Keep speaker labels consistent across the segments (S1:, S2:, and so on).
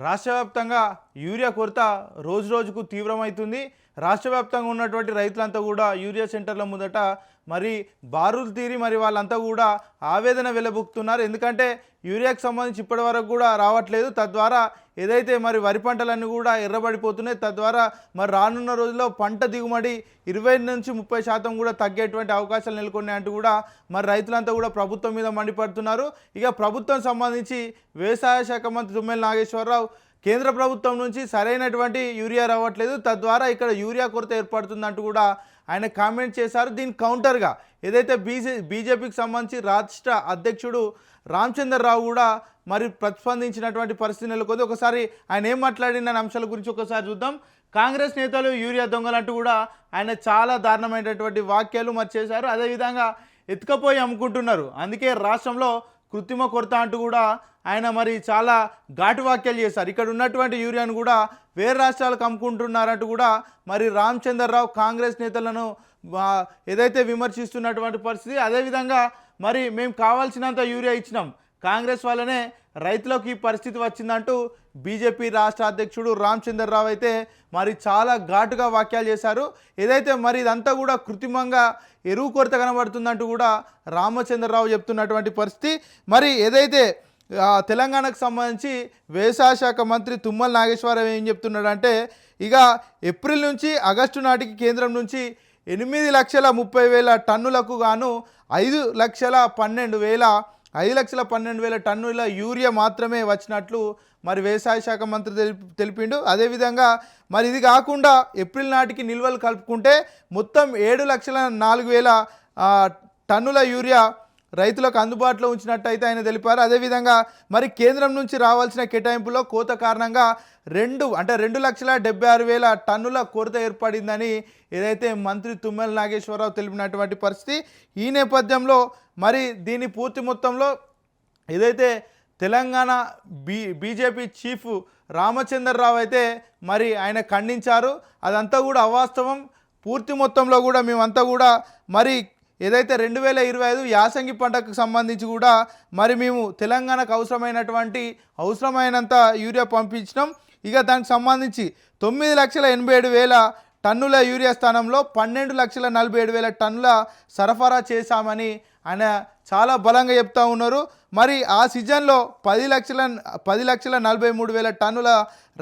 S1: రాష్ట్ర వ్యాప్తంగా యూరియా కొరత రోజు రోజుకు తీవ్రమవుతుంది. రాష్ట్ర వ్యాప్తంగా ఉన్నటువంటి రైతులంతా కూడా యూరియా సెంటర్ల ముందట మరి బారులు తీరి మరి వాళ్ళంతా కూడా ఆవేదన వెలబుక్తున్నారు. ఎందుకంటే యూరియాకి సంబంధించి ఇప్పటి వరకు కూడా రావట్లేదు. తద్వారా ఏదైతే మరి వరి పంటలన్నీ కూడా ఎర్రబడిపోతున్నాయి. తద్వారా మరి రానున్న రోజుల్లో పంట దిగుబడి ఇరవై నుంచి ముప్పై శాతం కూడా తగ్గేటువంటి అవకాశాలు నెలకొన్నాయి అంటూ కూడా మరి రైతులంతా కూడా ప్రభుత్వం మీద మండిపడుతున్నారు. ఇక ప్రభుత్వం సంబంధించి వ్యవసాయ శాఖ మంత్రి తుమ్మల నాగేశ్వరరావు కేంద్ర ప్రభుత్వం నుంచి సరైనటువంటి యూరియా రావట్లేదు. తద్వారా ఇక్కడ యూరియా కొరత ఏర్పడుతుందంటూ కూడా ఆయన కామెంట్ చేశారు. దీని కౌంటర్గా ఏదైతే బీజే బీజేపీకి సంబంధించి రాష్ట్ర అధ్యక్షుడు రామచంద్రరావు కూడా మరి ప్రతిస్పందించినటువంటి పరిస్థితి నెలకొంది. ఒకసారి ఆయన ఏం మాట్లాడిన అంశాల గురించి ఒకసారి చూద్దాం. కాంగ్రెస్ నేతలు యూరియా దొంగలంటూ కూడా ఆయన చాలా దారుణమైనటువంటి వాక్యాలు మరి చేశారు. అదేవిధంగా ఎత్తుకపోయి అమ్ముకుంటున్నారు. అందుకే రాష్ట్రంలో కృత్రిమ కొరత అంటూ కూడా ఆయన మరి చాలా ఘాటు వాక్యాలు చేశారు. ఇక్కడ ఉన్నటువంటి యూరియాను కూడా వేరే రాష్ట్రాలకు అమ్ముకుంటున్నారంటూ కూడా మరి రామచంద్రరావు కాంగ్రెస్ నేతలను ఏదైతే విమర్శిస్తున్నటువంటి పరిస్థితి అదేవిధంగా మరి మేము కావాల్సినంత యూరియా ఇచ్చినాం. కాంగ్రెస్ వల్లనే రైతులకు ఈ పరిస్థితి వచ్చిందంటూ బీజేపీ రాష్ట్ర అధ్యక్షుడు రామచంద్రరావు అయితే మరి చాలా ఘాటుగా వ్యాఖ్యలు చేశారు. ఏదైతే మరి ఇదంతా కూడా కృత్రిమంగా ఎరువు కొరత కనబడుతుందంటూ కూడా రామచంద్రరావు చెప్తున్నటువంటి పరిస్థితి. మరి ఏదైతే తెలంగాణకు సంబంధించి వ్యవసాయ శాఖ మంత్రి తుమ్మల నాగేశ్వరరావు ఏం చెప్తున్నాడంటే ఇక ఏప్రిల్ నుంచి ఆగస్టు నాటికి కేంద్రం నుంచి ఎనిమిది లక్షల ముప్పై వేల టన్నులకు గాను ఐదు లక్షల పన్నెండు వేల ఐదు లక్షల పన్నెండు వేల టన్నుల యూరియా మాత్రమే వచ్చినట్లు మరి వ్యవసాయ శాఖ మంత్రి తెలిపి తెలిపిండు. అదేవిధంగా మరి ఇది కాకుండా ఏప్రిల్ నాటికి నిల్వలు కలుపుకుంటే మొత్తం ఏడు లక్షల నాలుగు వేల టన్నుల యూరియా రైతులకు అందుబాటులో ఉంచినట్టయితే ఆయన తెలిపారు. అదేవిధంగా మరి కేంద్రం నుంచి రావాల్సిన కేటాయింపులో కోత కారణంగా రెండు అంటే రెండు లక్షల డెబ్బై ఆరు వేల టన్నుల కొరత ఏర్పడిందని ఏదైతే మంత్రి తుమ్మల నాగేశ్వరరావు తెలిపినటువంటి పరిస్థితి ఈ నేపథ్యంలో మరి దీని పూర్తి మొత్తంలో ఏదైతే Telangana B BJP chief Ramachandra Rao అయితే మరి ఆయన ఖండించారు. అదంతా కూడా అవాస్తవం. పూర్తి మొత్తంలో కూడా మేమంతా కూడా మరి ఏదైతే రెండు వేల ఇరవై ఐదు యాసంగి పంటకు సంబంధించి కూడా మరి మేము తెలంగాణకు అవసరమైనటువంటి అవసరమైనంత యూరియా పంపించినాం. ఇక దానికి సంబంధించి తొమ్మిది లక్షల ఎనభై ఏడు వేల టన్నుల యూరియా స్థానంలో పన్నెండు లక్షల నలభై ఏడు వేల టన్నుల సరఫరా చేశామని ఆయన చాలా బలంగా చెప్తా ఉన్నారు. మరి ఆ సీజన్లో పది లక్షల పది లక్షల నలభై మూడు వేల టన్నుల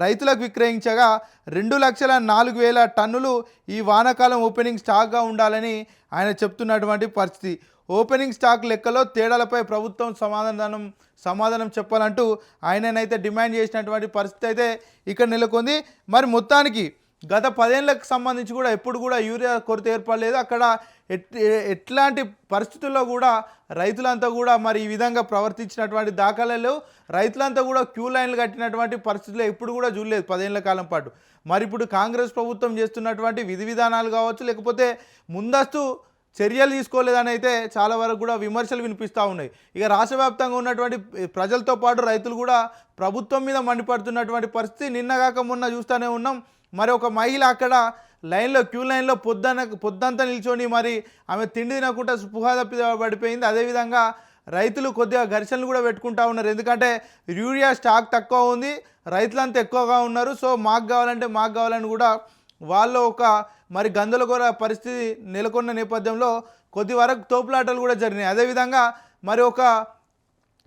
S1: రైతులకు విక్రయించగా రెండు లక్షల నాలుగు వేల టన్నులు ఈ వానాకాలం ఓపెనింగ్ స్టాక్గా ఉండాలని ఆయన చెప్తున్నటువంటి పరిస్థితి. ఓపెనింగ్ స్టాక్ లెక్కలో తేడాలపై ప్రభుత్వం సమాధానం సమాధానం చెప్పాలంటూ ఆయననైతే డిమాండ్ చేసినటువంటి పరిస్థితి అయితే ఇక్కడ నెలకొంది. మరి మొత్తానికి గత పదేళ్ళకు సంబంధించి కూడా ఎప్పుడు కూడా యూరియా కొరత ఏర్పడలేదు. అక్కడ ఎట్ ఎట్లాంటి పరిస్థితుల్లో కూడా రైతులంతా కూడా మరి ఈ విధంగా ప్రవర్తించినటువంటి దాఖలాలు రైతులంతా కూడా క్యూ లైన్లు కట్టినటువంటి పరిస్థితులు ఎప్పుడు కూడా చూడలేదు పదేళ్ళ కాలం పాటు. మరి ఇప్పుడు కాంగ్రెస్ ప్రభుత్వం చేస్తున్నటువంటి విధి విధానాలు కావచ్చు లేకపోతే ముందస్తు చర్యలు తీసుకోలేదని అయితే చాలా వరకు కూడా విమర్శలు వినిపిస్తూ ఉన్నాయి. ఇక రాష్ట్ర వ్యాప్తంగా ఉన్నటువంటి ప్రజలతో పాటు రైతులు కూడా ప్రభుత్వం మీద మండిపడుతున్నటువంటి పరిస్థితి నిన్నగాక మొన్న చూస్తూనే ఉన్నాం. మరి ఒక మహిళ అక్కడ లైన్లో క్యూ లైన్లో పొద్దున పొద్దంతా నిల్చొని మరి ఆమె తిండి తినకుండా స్పృహ తప్పి పడిపోయింది. అదేవిధంగా రైతులు కొద్దిగా ఘర్షణలు కూడా పెట్టుకుంటా ఉన్నారు. ఎందుకంటే యూరియా స్టాక్ తక్కువ ఉంది రైతులంతా ఎక్కువగా ఉన్నారు. సో మాకు కావాలంటే మాకు కావాలని కూడా వాళ్ళు ఒక మరి గందరగోళ పరిస్థితి నెలకొన్న నేపథ్యంలో కొద్ది వరకు తోపులాటలు కూడా జరిగినాయి. అదేవిధంగా మరి ఒక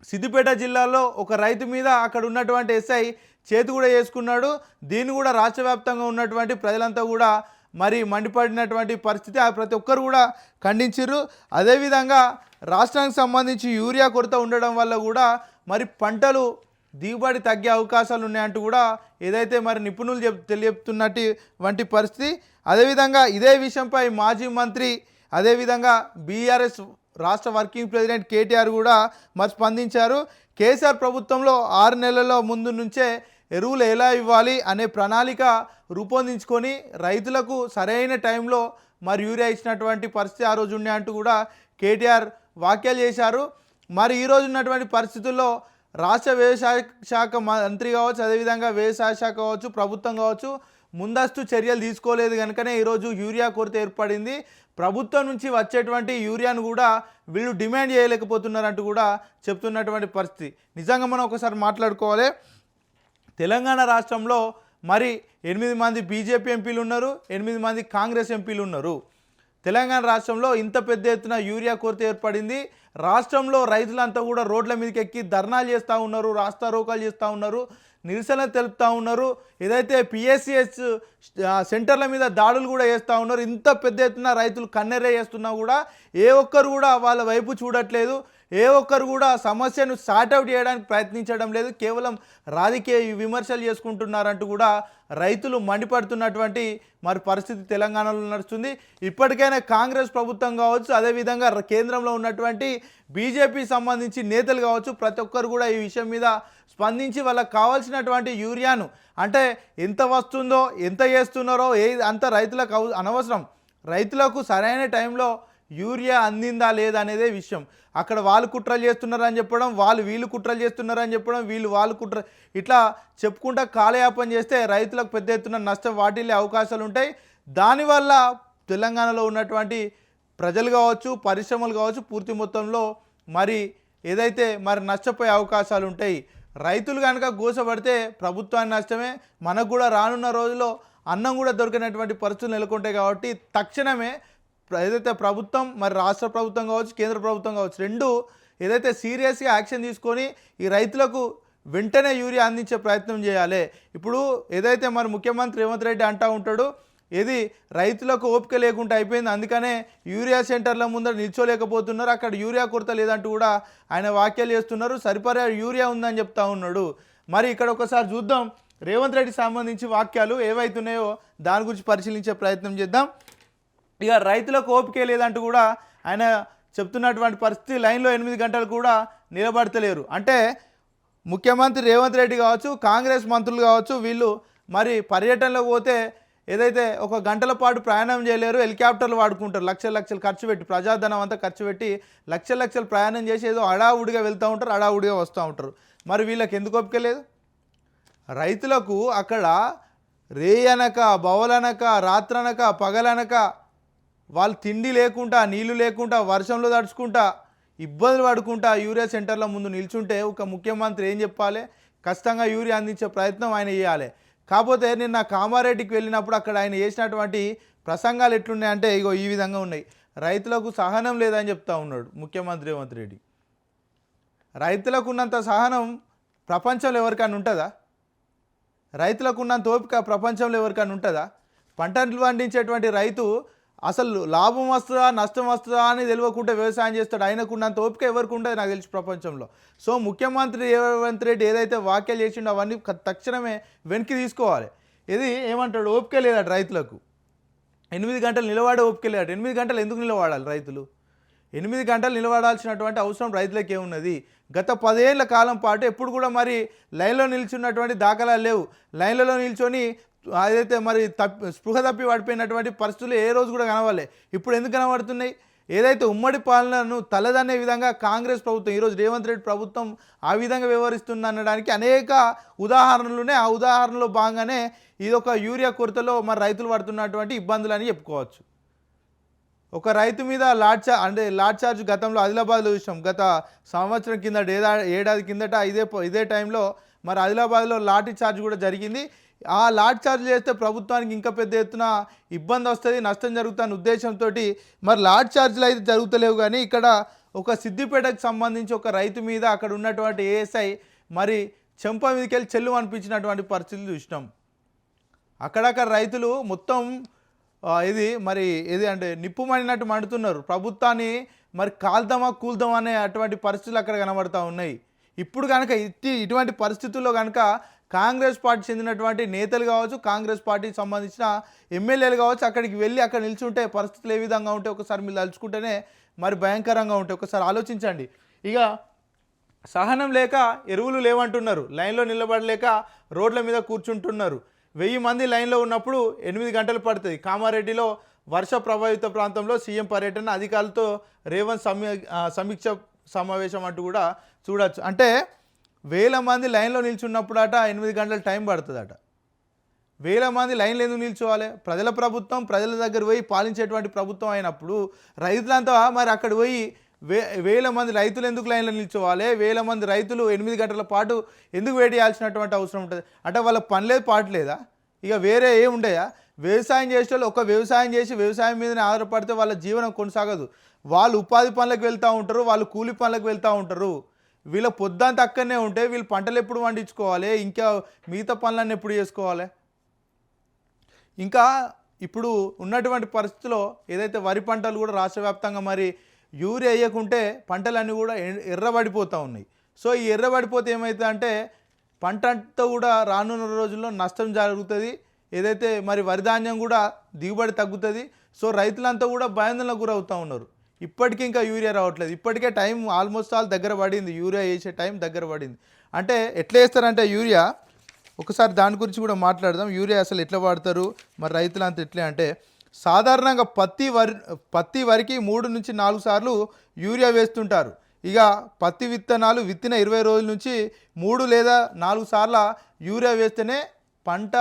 S1: సిద్దిపేట జిల్లాలో ఒక రైతు మీద అక్కడ ఉన్నటువంటి ఎస్ఐ చేతి కూడా చేసుకున్నాడు దీన్ని కూడా రాష్ట్ర వ్యాప్తంగా ఉన్నటువంటి ప్రజలంతా కూడా మరి మండిపడినటువంటి పరిస్థితి ఆ ప్రతి ఒక్కరు కూడా ఖండించారు అదేవిధంగా రాష్ట్రానికి సంబంధించి యూరియా కొరత ఉండడం వల్ల కూడా మరి పంటలు దిగుబడి తగ్గే అవకాశాలు ఉన్నాయంటూ కూడా ఏదైతే మరి నిపుణులు చెప్ తెలియపుతున్నట్టు వంటి పరిస్థితి. అదేవిధంగా ఇదే విషయంపై మాజీ మంత్రి అదేవిధంగా బీఆర్ఎస్ రాష్ట్ర వర్కింగ్ ప్రెసిడెంట్ కేటీఆర్ కూడా మరి స్పందించారు. కేసీఆర్ ప్రభుత్వంలో ఆరు నెలల ముందు నుంచే ఎరువులు ఎలా ఇవ్వాలి అనే ప్రణాళిక రూపొందించుకొని రైతులకు సరైన టైంలో మరి యూరియా ఇచ్చినటువంటి పరిస్థితి ఆ రోజు ఉండే అంటూ కూడా కేటీఆర్ వ్యాఖ్యలు చేశారు. మరి ఈ రోజు ఉన్నటువంటి పరిస్థితుల్లో రాష్ట్ర వ్యవసాయ శాఖ మంత్రి కావచ్చు అదేవిధంగా వ్యవసాయ శాఖ కావచ్చు ప్రభుత్వం కావచ్చు ముందస్తు చర్యలు తీసుకోలేదు కనుకనే ఈరోజు యూరియా కొరత ఏర్పడింది. ప్రభుత్వం నుంచి వచ్చేటువంటి యూరియాను కూడా వీళ్ళు డిమాండ్ చేయలేకపోతున్నారంటూ కూడా చెప్తున్నటువంటి పరిస్థితి. నిజంగా మనం ఒకసారి మాట్లాడుకోవాలి. తెలంగాణ రాష్ట్రంలో మరి ఎనిమిది మంది బీజేపీ ఎంపీలు ఉన్నారు ఎనిమిది మంది కాంగ్రెస్ ఎంపీలు ఉన్నారు. తెలంగాణ రాష్ట్రంలో ఇంత పెద్ద ఎత్తున యూరియా కొరత ఏర్పడింది. రాష్ట్రంలో రైతులంతా కూడా రోడ్ల మీదకి ఎక్కి ధర్నాలు చేస్తూ ఉన్నారు రాస్తారోకాలు చేస్తూ ఉన్నారు నిరసన తెలుపుతూ ఉన్నారు. ఏదైతే పిఎస్సిఎస్ సెంటర్ల మీద దాడులు కూడా చేస్తూ ఉన్నారు. ఇంత పెద్ద ఎత్తున రైతులు కన్నెరే చేస్తున్నా కూడా ఏ ఒక్కరు కూడా వాళ్ళ వైపు చూడట్లేదు. ఏ ఒక్కరు కూడా సమస్యను సార్ట్అవుట్ చేయడానికి ప్రయత్నించడం లేదు. కేవలం రాజకీయ విమర్శలు చేసుకుంటున్నారంటూ కూడా రైతులు మండిపడుతున్నటువంటి మరి పరిస్థితి తెలంగాణలో నడుస్తుంది. ఇప్పటికైనా కాంగ్రెస్ ప్రభుత్వం కావచ్చు అదేవిధంగా కేంద్రంలో ఉన్నటువంటి బీజేపీ సంబంధించి నేతలు కావచ్చు ప్రతి ఒక్కరు కూడా ఈ విషయం మీద స్పందించి వాళ్ళకి కావాల్సినటువంటి యూరియాను అంటే ఎంత వస్తుందో ఎంత చేస్తున్నారో ఏ అంత రైతులకు అవ- అనవసరం. రైతులకు సరైన టైంలో యూరియా అందిందా లేదా అనేదే విషయం. అక్కడ వాళ్ళు కుట్రలు చేస్తున్నారని చెప్పడం వాళ్ళు వీళ్ళు కుట్రలు చేస్తున్నారని చెప్పడం వీళ్ళు వాళ్ళు కుట్ర ఇట్లా చెప్పుకుంటా కాలయాపన చేస్తే రైతులకు పెద్ద ఎత్తున నష్టం వాటిల్లే అవకాశాలు ఉంటాయి. దానివల్ల తెలంగాణలో ఉన్నటువంటి ప్రజలు కావచ్చు పరిశ్రమలు కావచ్చు పూర్తి మొత్తంలో మరి ఏదైతే మరి నష్టపోయే అవకాశాలు ఉంటాయి. రైతులు కనుక గోసపడితే ప్రభుత్వానికి నష్టమే. మనకు కూడా రానున్న రోజుల్లో అన్నం కూడా దొరికినటువంటి పరిస్థితులు నెలకొంటాయి కాబట్టి తక్షణమే ఏదైతే ప్రభుత్వం మరి రాష్ట్ర ప్రభుత్వం కావచ్చు కేంద్ర ప్రభుత్వం కావచ్చు రెండు ఏదైతే సీరియస్గా యాక్షన్ తీసుకొని ఈ రైతులకు వెంటనే యూరియా అందించే ప్రయత్నం చేయాలి. ఇప్పుడు ఏదైతే మరి ముఖ్యమంత్రి రేవంత్ రెడ్డి అంటూ ఉంటాడు ఇది రైతులకు ఓపిక లేకుండా అయిపోయింది అందుకనే యూరియా సెంటర్ల ముందర నిల్చోలేకపోతున్నారు అక్కడ యూరియా కొరత లేదంటూ కూడా ఆయన వ్యాఖ్యలు చేస్తున్నారు సరిపడా యూరియా ఉందని చెప్తా ఉన్నాడు. మరి ఇక్కడ ఒకసారి చూద్దాం రేవంత్ రెడ్డి సంబంధించి వాక్యాలు ఏవైతున్నాయో దాని గురించి పరిశీలించే ప్రయత్నం చేద్దాం. ఇక రైతులకు ఓపికే లేదంటూ కూడా ఆయన చెప్తున్నటువంటి పరిస్థితి లైన్లో ఎనిమిది గంటలు కూడా నిలబడతలేరు. అంటే ముఖ్యమంత్రి రేవంత్ రెడ్డి కావచ్చు కాంగ్రెస్ మంత్రులు కావచ్చు వీళ్ళు మరి పర్యటనలో పోతే ఏదైతే ఒక గంటల పాటు ప్రయాణం చేయలేరు హెలికాప్టర్లు వాడుకుంటారు లక్షల లక్షలు ఖర్చు పెట్టి ప్రజాధనం అంతా ఖర్చు పెట్టి లక్షల లక్షలు ప్రయాణం చేసి ఏదో అడావుడిగా వెళ్తూ ఉంటారు అడావుడిగా వస్తూ ఉంటారు. మరి వీళ్ళకి ఎందుకు ఓపిక లేదు? రైతులకు అక్కడ రేయనక బవలనక రాత్రనక పగలనక వాళ్ళు తిండి లేకుండా నీళ్ళు లేకుండా వర్షంలో తడుచుకుంటా ఇబ్బందులు పడుకుంటా యూరియా సెంటర్ల ముందు నిల్చుంటే ఒక ముఖ్యమంత్రి ఏం చెప్పాలి? ఖచ్చితంగా యూరియా అందించే ప్రయత్నం ఆయన చేయాలి. కాకపోతే నిన్న కామారెడ్డికి వెళ్ళినప్పుడు అక్కడ ఆయన చేసినటువంటి ప్రసంగాలు ఎట్లున్నాయంటే ఇగో ఈ విధంగా ఉన్నాయి. రైతులకు సహనం లేదని చెప్తా ఉన్నాడు ముఖ్యమంత్రి రేవంత్ రెడ్డి. రైతులకు ఉన్నంత సహనం ప్రపంచంలో ఎవరికైనా ఉంటుందా? రైతులకు ఉన్నంత ఓపిక ప్రపంచంలో ఎవరికైనా ఉంటుందా? పంటలు పండించేటువంటి రైతు అసలు లాభం వస్తుందా నష్టం వస్తుందా అని తెలియకుండా వ్యవసాయం చేస్తాడు. ఆయనకున్నంత ఓపిక ఎవరికి ఉండదు నాకు తెలిసి ప్రపంచంలో. సో ముఖ్యమంత్రి రేవంత్ రెడ్డి ఏదైతే వ్యాఖ్యలు చేసిండో అవన్నీ తక్షణమే వెనక్కి తీసుకోవాలి. ఇది ఏమంటాడు? ఓపిక లేదట రైతులకు. ఎనిమిది గంటలు నిలబడే ఓపిక లేదట. ఎనిమిది గంటలు ఎందుకు నిలబడాలి రైతులు? ఎనిమిది గంటలు నిలబడాల్సినటువంటి అవసరం రైతులకు ఏమున్నది గత పదేళ్ళ కాలం పాటు ఎప్పుడు కూడా మరి లైన్లో నిల్చున్నటువంటి దాఖలాలు లేవు. లైన్లలో నిల్చొని అదైతే మరి తప్పి స్పృహ తప్పి పడిపోయినటువంటి పరిస్థితులు ఏ రోజు కూడా కనవాలి ఇప్పుడు ఎందుకు కనబడుతున్నాయి? ఏదైతే ఉమ్మడి పాలనను తలదనే విధంగా కాంగ్రెస్ ప్రభుత్వం ఈరోజు రేవంత్ రెడ్డి ప్రభుత్వం ఆ విధంగా వ్యవహరిస్తుంది అనడానికి అనేక ఉదాహరణలునే ఆ ఉదాహరణలో భాగంగానే ఇది ఒక యూరియా కొరతలో మరి రైతులు పడుతున్నటువంటి ఇబ్బందులు అని చెప్పుకోవచ్చు. ఒక రైతు మీద లాడ్ చార్జ్ అంటే లాడ్ చార్జ్ గతంలో ఆదిలాబాద్లో చూసాం. గత సంవత్సరం కిందట ఏదా ఏడాది కిందట ఇదే ప- ఇదే టైంలో మరి ఆదిలాబాద్లో లాఠీ చార్జ్ కూడా జరిగింది. ఆ లాడ్ ఛార్జ్ చేస్తే ప్రభుత్వానికి ఇంకా పెద్ద ఎత్తున ఇబ్బంది వస్తుంది నష్టం జరుగుతున్న ఉద్దేశంతో మరి లాడ్ ఛార్జీలు అయితే జరుగుతలేవు కానీ ఇక్కడ ఒక సిద్దిపేటకు సంబంధించి ఒక రైతు మీద అక్కడ ఉన్నటువంటి ఏఎస్ఐ మరి చెంప మీదకి వెళ్ళి చెల్లు అనిపించినటువంటి పరిస్థితులు చూసినాం. అక్కడక్కడ రైతులు మొత్తం ఇది మరి ఇది అంటే నిప్పు మండినట్టు మండుతున్నారు. ప్రభుత్వాన్ని మరి కాల్దామా కూల్దామా అనే అటువంటి పరిస్థితులు అక్కడ కనబడతా ఉన్నాయి. ఇప్పుడు కనుక ఇట్టి ఇటువంటి పరిస్థితుల్లో కనుక కాంగ్రెస్ పార్టీ చెందినటువంటి నేతలు కావచ్చు కాంగ్రెస్ పార్టీకి సంబంధించిన ఎమ్మెల్యేలు కావచ్చు అక్కడికి వెళ్ళి అక్కడ నిల్చుంటే పరిస్థితులు ఏ విధంగా ఉంటే ఒకసారి మీరు తలుచుకుంటేనే మరి భయంకరంగా ఉంటాయి. ఒకసారి ఆలోచించండి. ఇక సహనం లేక ఎరువులు లేవంటున్నారు. లైన్లో నిలబడలేక రోడ్ల మీద కూర్చుంటున్నారు. వెయ్యి మంది లైన్లో ఉన్నప్పుడు ఎనిమిది గంటలు పడుతుంది. కామారెడ్డిలో వర్ష ప్రభావిత ప్రాంతంలో సీఎం పర్యటన అధికారులతో రేవంత్ సమీ సమీక్ష సమావేశం అంటూ కూడా చూడవచ్చు అంటే వేల మంది లైన్లో నిల్చున్నప్పుడట ఎనిమిది గంటల టైం పడుతుందట. వేల మంది లైన్లు ఎందుకు నిల్చోవాలి? ప్రజల ప్రభుత్వం ప్రజల దగ్గర పోయి పాలించేటువంటి ప్రభుత్వం అయినప్పుడు రైతులంతా మరి అక్కడ పోయి వే వేల మంది రైతులు ఎందుకు లైన్లో నిల్చోవాలి? వేల మంది రైతులు ఎనిమిది గంటల పాటు ఎందుకు వెయిట్ చేయాల్సినటువంటి అవసరం ఉంటుంది? అంటే వాళ్ళ పని లేదు పాటు లేదా? ఇక వేరే ఏమి ఉండయా? వ్యవసాయం చేసే వాళ్ళు ఒక వ్యవసాయం చేసి వ్యవసాయం మీదనే ఆధారపడితే వాళ్ళ జీవనం కొనసాగదు. వాళ్ళు ఉపాధి పనులకు వెళ్తూ ఉంటారు వాళ్ళు కూలి పనులకు వెళ్తూ ఉంటారు. వీళ్ళ పొద్దంతా అక్కడనే ఉంటే వీళ్ళు పంటలు ఎప్పుడు పండించుకోవాలి? ఇంకా మిగతా పనులన్నీ ఎప్పుడు చేసుకోవాలి? ఇంకా ఇప్పుడు ఉన్నటువంటి పరిస్థితిలో ఏదైతే వరి పంటలు కూడా రాష్ట్ర వ్యాప్తంగా మరి యూరియా వేయకుంటే పంటలన్నీ కూడా ఎర్రబడిపోతూ ఉన్నాయి. సో ఈ ఎర్రబడిపోతే ఏమవుతుందంటే పంట అంతా కూడా రానున్న రోజుల్లో నష్టం జరుగుతుంది. ఏదైతే మరి వరి ధాన్యం కూడా దిగుబడి తగ్గుతుంది. సో రైతులంతా కూడా భయాందోళనకు గురవుతూ ఉన్నారు. ఇప్పటికీ ఇంకా యూరియా రావట్లేదు. ఇప్పటికే టైం ఆల్మోస్ట్ ఆల్ దగ్గర పడింది. యూరియా వేసే టైం దగ్గర పడింది. అంటే ఎట్లా వేస్తారంటే యూరియా? ఒకసారి దాని గురించి కూడా మాట్లాడదాం. యూరియా అసలు ఎట్లా వాడతారు? మరి రైతులు అంత ఎట్లా అంటే సాధారణంగా పత్తి వరి పత్తి వరికి మూడు నుంచి నాలుగు సార్లు యూరియా వేస్తుంటారు. ఇక పత్తి విత్తనాలు విత్తిన ఇరవై రోజుల నుంచి మూడు లేదా నాలుగు సార్ల యూరియా వేస్తేనే పంట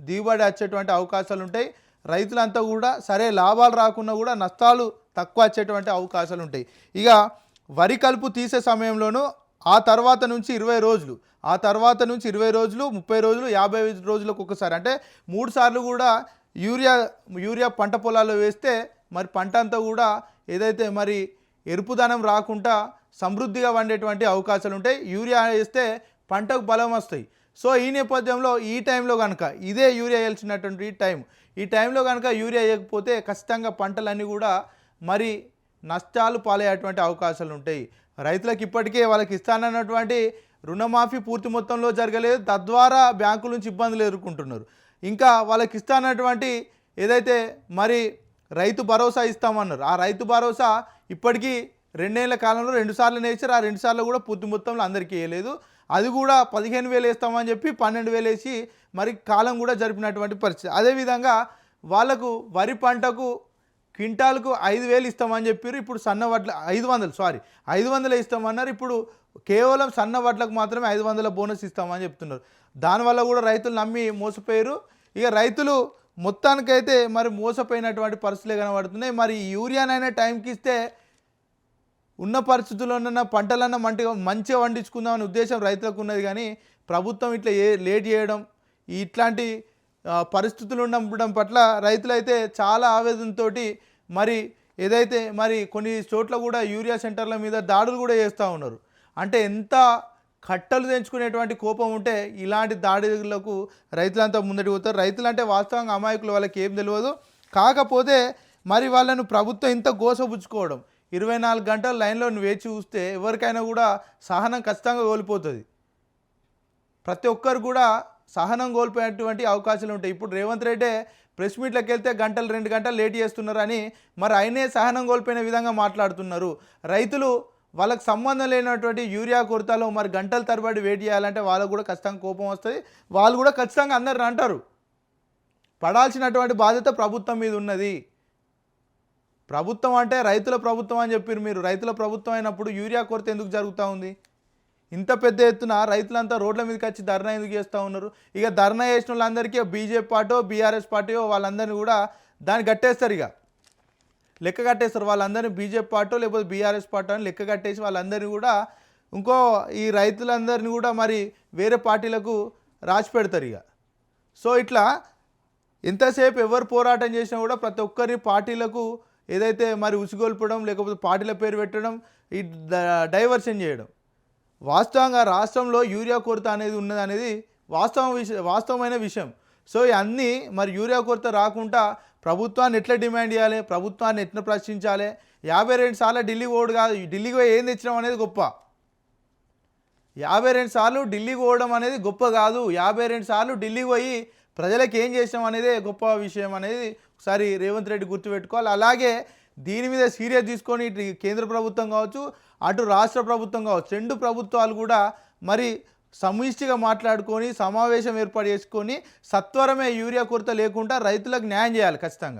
S1: దిగుబడి వచ్చేటువంటి అవకాశాలు ఉంటాయి. రైతులంతా కూడా సరే లాభాలు రాకున్నా కూడా నష్టాలు తక్కువ వచ్చేటువంటి అవకాశాలు ఉంటాయి ఇక వరి కలుపు తీసే సమయంలోనూ ఆ తర్వాత నుంచి ఇరవై రోజులు ఆ తర్వాత నుంచి ఇరవై రోజులు ముప్పై రోజులు యాభై రోజులకు ఒకసారి అంటే మూడు సార్లు కూడా యూరియా యూరియా పంట పొలాల్లో వేస్తే మరి పంట అంతా కూడా ఏదైతే మరి ఎరుపుదనం రాకుండా సమృద్ధిగా వండేటువంటి అవకాశాలు ఉంటాయి యూరియా వేస్తే పంటకు బలం వస్తాయి. సో ఈ నేపథ్యంలో ఈ టైంలో కనుక ఇదే యూరియా వేయాల్సినటువంటి టైం. ఈ టైంలో కనుక యూరియా వేయకపోతే ఖచ్చితంగా పంటలన్నీ కూడా మరి నష్టాలు పాలయ్యేటువంటి అవకాశాలు ఉంటాయి. రైతులకు ఇప్పటికే వాళ్ళకి ఇస్తానన్నటువంటి రుణమాఫీ పూర్తి మొత్తంలో జరగలేదు. తద్వారా బ్యాంకుల నుంచి ఇబ్బందులు ఎదుర్కొంటున్నారు. ఇంకా వాళ్ళకి ఇస్తానన్నటువంటి ఏదైతే మరి రైతు భరోసా ఇస్తామన్నారు. ఆ రైతు భరోసా ఇప్పటికీ రెండేళ్ళ కాలంలో రెండు సార్లు ఆ రెండు సార్లు కూడా పూర్తి మొత్తంలో అందరికీ వేయలేదు అది కూడా పదిహేను వేలు వేస్తామని చెప్పి పన్నెండు వేలు వేసి మరి కాలం కూడా జరిపినటువంటి పరిస్థితి. అదేవిధంగా వాళ్ళకు వరి పంటకు క్వింటాల్కు ఐదు వేలు ఇస్తామని చెప్పారు ఇప్పుడు సన్న వడ్ల ఐదు వందలు సారీ ఐదు వందలు ఇస్తామన్నారు ఇప్పుడు కేవలం సన్న వడ్లకు మాత్రమే ఐదు వందల బోనస్ ఇస్తామని చెప్తున్నారు. దానివల్ల కూడా రైతులు నమ్మి మోసపోయారు. ఇక రైతులు మొత్తానికైతే మరి మోసపోయినటువంటి పరిస్థితులే కనబడుతున్నాయి. మరి యూరియానైనా టైంకి ఇస్తే ఉన్న పరిస్థితుల్లోనన్నా పంటలన్న మంటిగా మంచిగా వండించుకుందామనే ఉద్దేశం రైతులకు ఉన్నది కానీ ప్రభుత్వం ఇట్లా ఏ లేట్ చేయడం ఇట్లాంటి పరిస్థితులు ఉండడం పట్ల రైతులైతే చాలా ఆవేదనతో మరి ఏదైతే మరి కొన్ని చోట్ల కూడా యూరియా సెంటర్ల మీద దాడులు కూడా చేస్తూ ఉన్నారు. అంటే ఎంత కట్టలు తెంచుకునేటువంటి కోపం ఉంటే ఇలాంటి దాడులకు రైతులంతా ముందటి పోతారు రైతులు అంటే వాస్తవంగా అమాయకులు వాళ్ళకి ఏం తెలియదు. కాకపోతే మరి వాళ్ళను ప్రభుత్వం ఇంత గోసపుచ్చుకోవడం ఇరవై నాలుగు గంటల లైన్లో వేచి చూస్తే ఎవరికైనా కూడా సహనం ఖచ్చితంగా కోల్పోతుంది. ప్రతి ఒక్కరు కూడా సహనం కోల్పోయేటువంటి అవకాశాలు ఉంటాయి. ఇప్పుడు రేవంత్ రెడ్డే ప్రెస్ మీట్లకు వెళ్తే గంటలు రెండు గంటలు లేట్ చేస్తున్నారని మరి ఆయనే సహనం కోల్పోయిన విధంగా మాట్లాడుతున్నారు. రైతులు వాళ్ళకి సంబంధం లేనటువంటి యూరియా కొరతలో మరి గంటల తరబడి వెయిట్ చేయాలంటే వాళ్ళకు కూడా ఖచ్చితంగా కోపం వస్తుంది. వాళ్ళు కూడా ఖచ్చితంగా అందరు అంటారు. పడాల్సినటువంటి బాధ్యత ప్రభుత్వం మీద ఉన్నది. ప్రభుత్వం అంటే రైతుల ప్రభుత్వం అని చెప్పారు మీరు. రైతుల ప్రభుత్వం అయినప్పుడు యూరియా కొరత ఎందుకు జరుగుతూ ఉంది? ఇంత పెద్ద ఎత్తున రైతులంతా రోడ్ల మీదకి వచ్చి ధర్నా ఎందుకు చేస్తూ ఉన్నారు? ఇక ధర్నా చేసిన వాళ్ళందరికీ బీజేపీ పార్టీ బీఆర్ఎస్ పార్టీ వాళ్ళందరినీ కూడా దాన్ని కట్టేస్తారు ఇక. లెక్క కట్టేస్తారు. వాళ్ళందరినీ బీజేపీ పార్టీ లేకపోతే బీఆర్ఎస్ పార్టీ అని లెక్క కట్టేసి వాళ్ళందరినీ కూడా ఇంకో ఈ రైతులందరినీ కూడా మరి వేరే పార్టీలకు రాసి పెడతారు ఇక. సో ఇట్లా ఎంతసేపు ఎవరు పోరాటం చేసినా కూడా ప్రతి ఒక్కరిని పార్టీలకు ఏదైతే మరి ఉసిగొల్పడం లేకపోతే పార్టీల పేరు పెట్టడం ఈ డ- డైవర్షన్ చేయడం. వాస్తవంగా రాష్ట్రంలో యూరియా కొరత అనేది ఉన్నది అనేది వాస్తవం విషయం వాస్తవమైన విషయం. సో అన్నీ మరి యూరియా కొరత రాకుండా ప్రభుత్వాన్ని ఎట్లా డిమాండ్ చేయాలి? ప్రభుత్వాన్ని ఎట్లా ప్రశ్నించాలి? యాభై రెండు సార్లు ఢిల్లీ పోడు కాదు ఢిల్లీకి పోయి ఏం తెచ్చినాం అనేది గొప్ప. యాభై రెండు సార్లు ఢిల్లీకి పోవడం అనేది గొప్ప కాదు. యాభై రెండు సార్లు ఢిల్లీకి పోయి ప్రజలకు ఏం చేసాం అనేది గొప్ప విషయం అనేది ఒకసారి రేవంత్ రెడ్డి గుర్తుపెట్టుకోవాలి. అలాగే దీని మీద సీరియస్ తీసుకొని ఇటు కేంద్ర ప్రభుత్వం కావచ్చు అటు రాష్ట్ర ప్రభుత్వం కావచ్చు రెండు ప్రభుత్వాలు కూడా మరి సమిష్టిగా మాట్లాడుకొని సమావేశం ఏర్పాటు చేసుకొని సత్వరమే యూరియా కొరత లేకుండా రైతులకు న్యాయం చేయాలి ఖచ్చితంగా.